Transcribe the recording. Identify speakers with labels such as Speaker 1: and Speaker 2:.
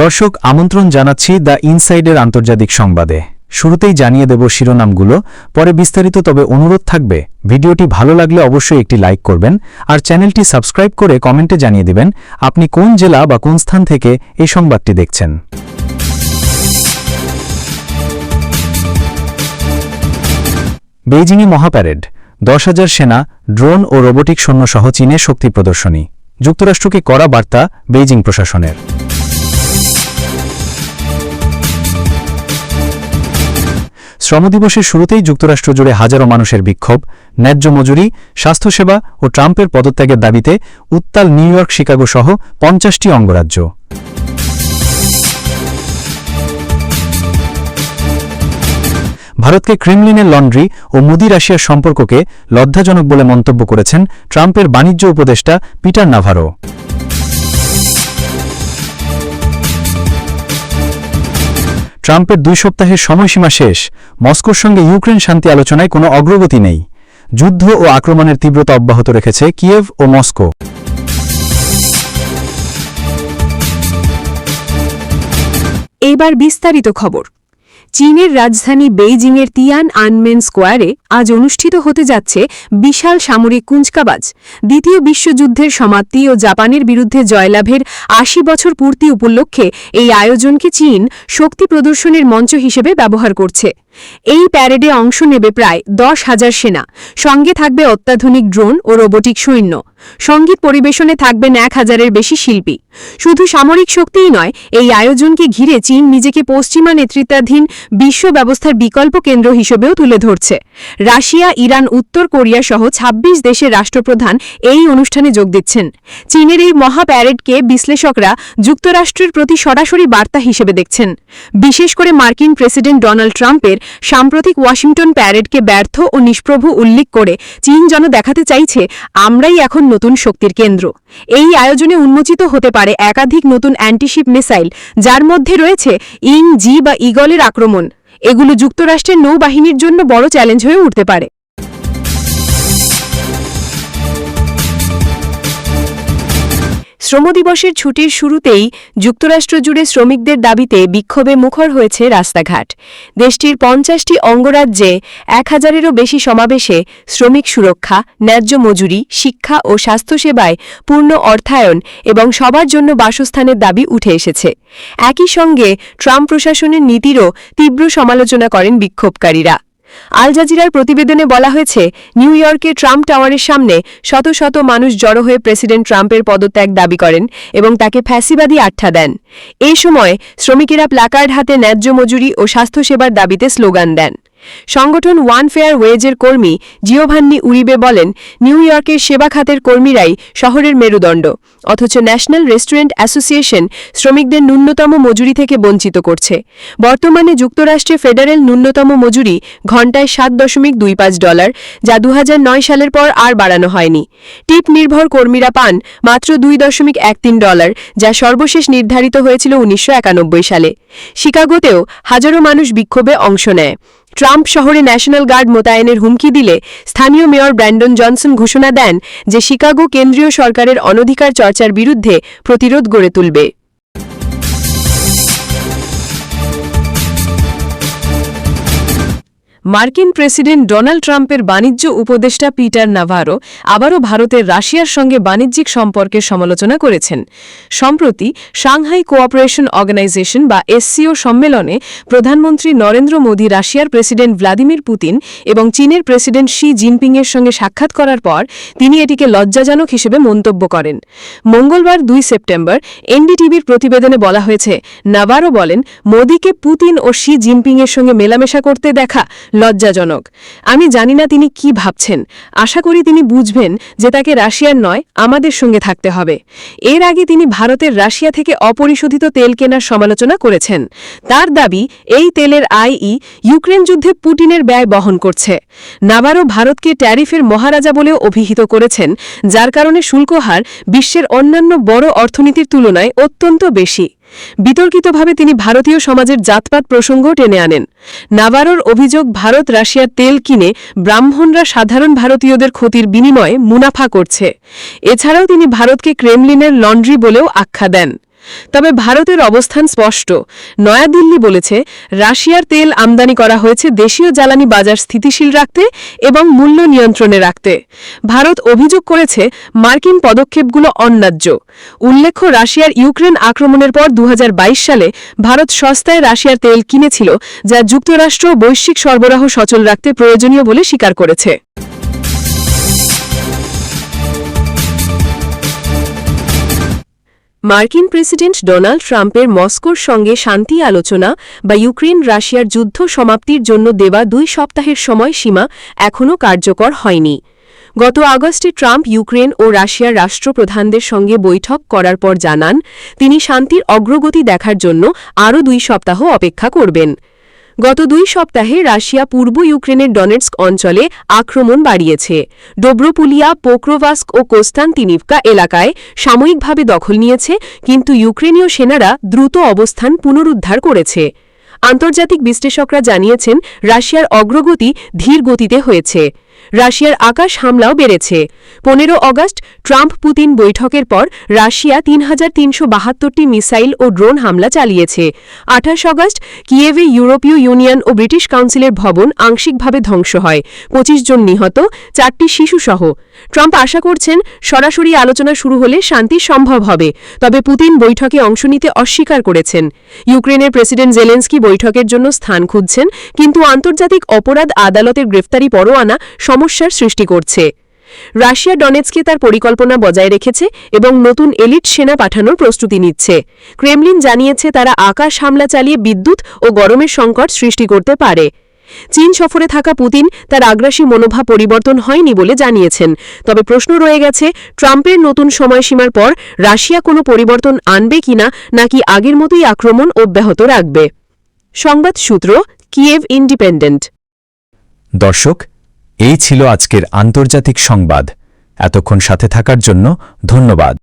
Speaker 1: দর্শক, আমন্ত্রণ জানাচ্ছি দ্য ইনসাইডের আন্তর্জাতিক সংবাদে। শুরুতেই জানিয়ে দেব শিরোনামগুলো। পরে বিস্তারিত তবে অনুরোধ থাকবে। ভিডিওটি ভালো লাগলে অবশ্যই একটি লাইক করবেন আর চ্যানেলটি সাবস্ক্রাইব করে কমেন্টে জানিয়ে দিবেন আপনি কোন জেলা বা কোন স্থান থেকে এই সংবাদটি দেখছেন। বেইজিংয়ে মহাপ্যারেড। দশ হাজার সেনা, ড্রোন ও রোবোটিক সৈন্যসহ চীনের শক্তি প্রদর্শনী। যুক্তরাষ্ট্রকে করা বার্তা বেইজিং প্রশাসনের। শ্রমদিবসের শুরুতেই যুক্তরাষ্ট্র জুড়ে হাজারো মানুষের বিক্ষোভ, ন্যায্য মজুরি, স্বাস্থ্যসেবা ও ট্রাম্পের পদত্যাগের দাবিতে উত্তাল নিউ ইয়র্ক, শিকাগো সহ পঞ্চাশটি অঙ্গরাজ্য। ভারতকে ক্রেমলিনের লন্ড্রি ও মুদি রাশিয়ার সম্পর্ককে লজ্জাজনক বলে মন্তব্য করেছেন ট্রাম্পের বাণিজ্য উপদেষ্টা পিটার নাভারো। ট্রাম্পের দুই সপ্তাহের সময়সীমা শেষ। মস্কোর সঙ্গে ইউক্রেন শান্তি আলোচনায় কোনো অগ্রগতি নেই। যুদ্ধ ও আক্রমণের তীব্রতা অব্যাহত রেখেছে কিয়েভ ও মস্কো।
Speaker 2: এবার বিস্তারিত খবর। চীনের রাজধানী বেইজিংয়ের তিয়ান আনমেন স্কোয়ারে আজ অনুষ্ঠিত হতে যাচ্ছে বিশাল সামরিক কুঞ্চকাবাজ দ্বিতীয় বিশ্বযুদ্ধের সমাপ্তি ও জাপানের বিরুদ্ধে জয়লাভের আশি বছর পূর্তি উপলক্ষে এই আয়োজনকে চীন শক্তি প্রদর্শনের মঞ্চ হিসেবে ব্যবহার করছে। এই প্যারেডে অংশ নেবে প্রায় দশ হাজার সেনা। সঙ্গে থাকবে অত্যাধুনিক ড্রোন ও রোবোটিক সৈন্য। সংগীত পরিবেশনে থাকবেন এক হাজারের বেশি শিল্পী। শুধু সামরিক শক্তিই নয়, এই আয়োজনকে ঘিরে চীন নিজেকে পশ্চিমা নেতৃত্বাধীন বিশ্ব ব্যবস্থার বিকল্প কেন্দ্র হিসেবেও তুলে ধরছে। রাশিয়া, ইরান, উত্তর কোরিয়া সহ ২৬ দেশের রাষ্ট্রপ্রধান এই অনুষ্ঠানে যোগ দিচ্ছেন। চীনের এই মহা প্যারেডকে বিশ্লেষকরা যুক্তরাষ্ট্রের প্রতি সরাসরি বার্তা হিসেবে দেখছেন। বিশেষ করে মার্কিন প্রেসিডেন্ট ডোনাল্ড ট্রাম্পের সাম্প্রতিক ওয়াশিংটন প্যারেডকে ব্যর্থ ও নিষ্প্রভ উল্লেখ করে চীন যেন দেখাতে চাইছে, আমরাই এখন নতুন শক্তির কেন্দ্র। এই আয়োজনে উন্মোচিত হতে পারে একাধিক নতুন অ্যান্টিশিপ মিসাইল, যার মধ্যে রয়েছে ইং, জি বা ইগলের আক্রমণ। এগুলো যুক্তরাষ্ট্রের নৌবাহিনীর জন্য বড় চ্যালেঞ্জ হয়ে উঠতে পারে। শ্রম দিবসের ছুটির শুরুতেই যুক্তরাষ্ট্র জুড়ে শ্রমিকদের দাবিতে বিক্ষোভে মুখর হয়েছে রাস্তাঘাট। দেশটির পঞ্চাশটি অঙ্গরাজ্যে এক হাজারেরও বেশি সমাবেশে শ্রমিক সুরক্ষা, ন্যায্য মজুরি, শিক্ষা ও স্বাস্থ্যসেবায় পূর্ণ অর্থায়ন এবং সবার জন্য বাসস্থানের দাবি উঠে এসেছে। একই সঙ্গে ট্রাম্প প্রশাসনের নীতিরও তীব্র সমালোচনা করেন বিক্ষোভকারীরা। আল জাজিরার প্রতিবেদনে বলা হয়েছে, নিউ ইয়র্কে ট্রাম্প টাওয়ারের সামনে শত শত মানুষ জড়ো হয়ে প্রেসিডেন্ট ট্রাম্পের পদত্যাগ দাবি করেন এবং তাকে ফ্যাসিবাদী আঠা দেন। এই সময় শ্রমিকেরা প্লাকার্ড হাতে ন্যায্য মজুরি ও স্বাস্থ্যসেবার দাবিতে স্লোগান দেন। সংগঠন ওয়ান ফেয়ার ওয়েজের কর্মী জিওভান্নি উরিবে বলেন, নিউ ইয়র্কের সেবা খাতের কর্মীরাই শহরের মেরুদণ্ড, অথচ ন্যাশনাল রেস্টুরেন্ট অ্যাসোসিয়েশন শ্রমিকদের ন্যূনতম মজুরি থেকে বঞ্চিত করছে। বর্তমানে যুক্তরাষ্ট্রে ফেডারেল ন্যূনতম মজুরি ঘণ্টায় সাত দশমিক দুই পাঁচ ডলার, যা দু হাজার নয় সালের পর আর বাড়ানো হয়নি। টিপ নির্ভর কর্মীরা পান মাত্র দুই দশমিক এক তিন ডলার, যা সর্বশেষ নির্ধারিত হয়েছিল উনিশশো একানব্বই সালে। শিকাগোতেও হাজারো মানুষ বিক্ষোভে অংশ নেয়। ট্রাম্প শহরে ন্যাশনাল গার্ড মোতায়েনের হুমকি দিলে স্থানীয় মেয়র ব্র্যান্ডন জনসন ঘোষণা দেন যে শিকাগো কেন্দ্রীয় সরকারের অনধিকার চর্চার বিরুদ্ধে প্রতিরোধ গড়ে তুলবে। মার্কিন প্রেসিডেন্ট ডোনাল্ড ট্রাম্পের বাণিজ্য উপদেষ্টা পিটার নাভারো আবারও ভারতের রাশিয়ার সঙ্গে বাণিজ্যিক সম্পর্কের সমালোচনা করেছেন। সম্প্রতি সাংহাই কোঅপারেশন অর্গানাইজেশন বা এসসিও সম্মেলনে প্রধানমন্ত্রী নরেন্দ্র মোদী রাশিয়ার প্রেসিডেন্ট ভ্লাদিমির পুতিন এবং চীনের প্রেসিডেন্ট শি জিনপিংয়ের সঙ্গে সাক্ষাৎ করার পর তিনি এটিকে লজ্জাজনক হিসেবে মন্তব্য করেন। মঙ্গলবার দুই সেপ্টেম্বর এনডিটিভির প্রতিবেদনে বলা হয়েছে, নাভারো বলেন, মোদীকে পুতিন ও শি জিনপিংয়ের সঙ্গে মেলামেশা করতে দেখা লজ্জাজনক। আমি জানি না তিনি কি ভাবছেন। আশা করি তিনি বুঝবেন যে তাকে রাশিয়ার নয়, আমাদের সঙ্গে থাকতে হবে। এর আগে তিনি ভারতের রাশিয়া থেকে অপরিশোধিত তেল কেনার সমালোচনা করেছেন। তার দাবি, এই তেলের আইই ইউক্রেন যুদ্ধে পুটিনের ব্যয় বহন করছে। নাবারও ভারতকে ট্যারিফের মহারাজা বলেও অভিহিত করেছেন, যার কারণে শুল্কহার বিশ্বের অন্যান্য বড় অর্থনীতির তুলনায় অত্যন্ত বেশি। বিতর্কিতভাবে তিনি ভারতীয় সমাজের জাতপাত প্রসঙ্গ টেনে আনেন। নাভারোর অভিযোগ, ভারত রাশিয়ার তেল কিনে ব্রাহ্মণরা সাধারণ ভারতীয়দের ক্ষতির বিনিময়ে মুনাফা করছে। এছাড়াও তিনি ভারতকে ক্রেমলিনের লন্ড্রি বলেও আখ্যা দেন। তবে ভারতের অবস্থান স্পষ্ট। নয়াদিল্লি বলেছে, রাশিয়ার তেল আমদানি করা হয়েছে দেশীয় জ্বালানি বাজার স্থিতিশীল রাখতে এবং মূল্য নিয়ন্ত্রণে রাখতে। ভারত অভিযোগ করেছে, মার্কিন পদক্ষেপগুলো অন্যায্য। উল্লেখ্য, রাশিয়ার ইউক্রেন আক্রমণের পর দু হাজার বাইশ সালে ভারত সস্তায় রাশিয়ার তেল কিনেছিল, যা যুক্তরাষ্ট্র বৈশ্বিক সরবরাহ সচল রাখতে প্রয়োজনীয় বলে স্বীকার করেছে। মার্কিন প্রেসিডেন্ট ডোনাল্ড ট্রাম্পের মস্কোর সঙ্গে শান্তি আলোচনা বা ইউক্রেন রাশিয়ার যুদ্ধ সমাপ্তির জন্য দেওয়া দুই সপ্তাহের সময় সীমা এখনও কার্যকর হয়নি। গত আগস্টে ট্রাম্প ইউক্রেন ও রাশিয়ার রাষ্ট্রপ্রধানদের সঙ্গে বৈঠক করার পর জানান, তিনি শান্তির অগ্রগতি দেখার জন্য আরও দুই সপ্তাহ অপেক্ষা করবেন। গত দুই সপ্তাহে রাশিয়া পূর্ব ইউক্রেনের ডনেটস্ক অঞ্চলে আক্রমণ বাড়িয়েছে। ডোব্রোপুলিয়া, পোক্রোভাস্ক ও কোস্তান্তিনিভকা এলাকায় সাময়িকভাবে দখল নিয়েছে, কিন্তু ইউক্রেনীয় সেনারা দ্রুত অবস্থান পুনরুদ্ধার করেছে। আন্তর্জাতিক বিশ্লেষকরা জানিয়েছেন, রাশিয়ার অগ্রগতি ধীর গতিতে হয়েছে। রাশিয়ার আকাশ হামলাও বেড়েছে। পনেরো অগস্ট ট্রাম্প পুতিন বৈঠকের পর রাশিয়া তিন হাজার মিসাইল ও ড্রোন হামলা চালিয়েছে। আঠাশ অগস্ট কিয়েভে ইউরোপীয় ইউনিয়ন ও ব্রিটিশ কাউন্সিলের ভবন আংশিকভাবে ধ্বংস হয়। পঁচিশ জন নিহত, চারটি শিশুসহ। ট্রাম্প আশা করছেন সরাসরি আলোচনা শুরু হলে শান্তি সম্ভব হবে, তবে পুতিন বৈঠকে অংশ নিতে অস্বীকার করেছেন। ইউক্রেনের প্রেসিডেন্ট জেলেন্সকি বৈঠকের জন্য স্থান খুঁজছেন, কিন্তু আন্তর্জাতিক অপরাধ আদালতের গ্রেফতারি পরোয়ানা সমস্যার সৃষ্টি করছে। রাশিয়া ডনেৎসকে তার পরিকল্পনা বজায় রেখেছে এবং নতুন এলিট সেনা পাঠানোর প্রস্তুতি নিচ্ছে। ক্রেমলিন জানিয়েছে তারা আকাশ হামলা চালিয়ে বিদ্যুৎ ও গরমের সংকট সৃষ্টি করতে পারে। চীন সফরে থাকা পুতিন তার আগ্রাসী মনোভাব পরিবর্তন হয়নি বলে জানিয়েছেন। তবে প্রশ্ন রয়ে গেছে, ট্রাম্পের নতুন সময়সীমার পর রাশিয়া কোনো পরিবর্তন আনবে কিনা নাকি আগের মতোই আক্রমণ অব্যাহত রাখবে। সংবাদ সূত্র, কিয়েভ ইন্ডিপেন্ডেন্ট।
Speaker 1: দর্শক এই ছিল আজকের আন্তর্জাতিক সংবাদ। এতক্ষণ সাথে থাকার জন্য ধন্যবাদ।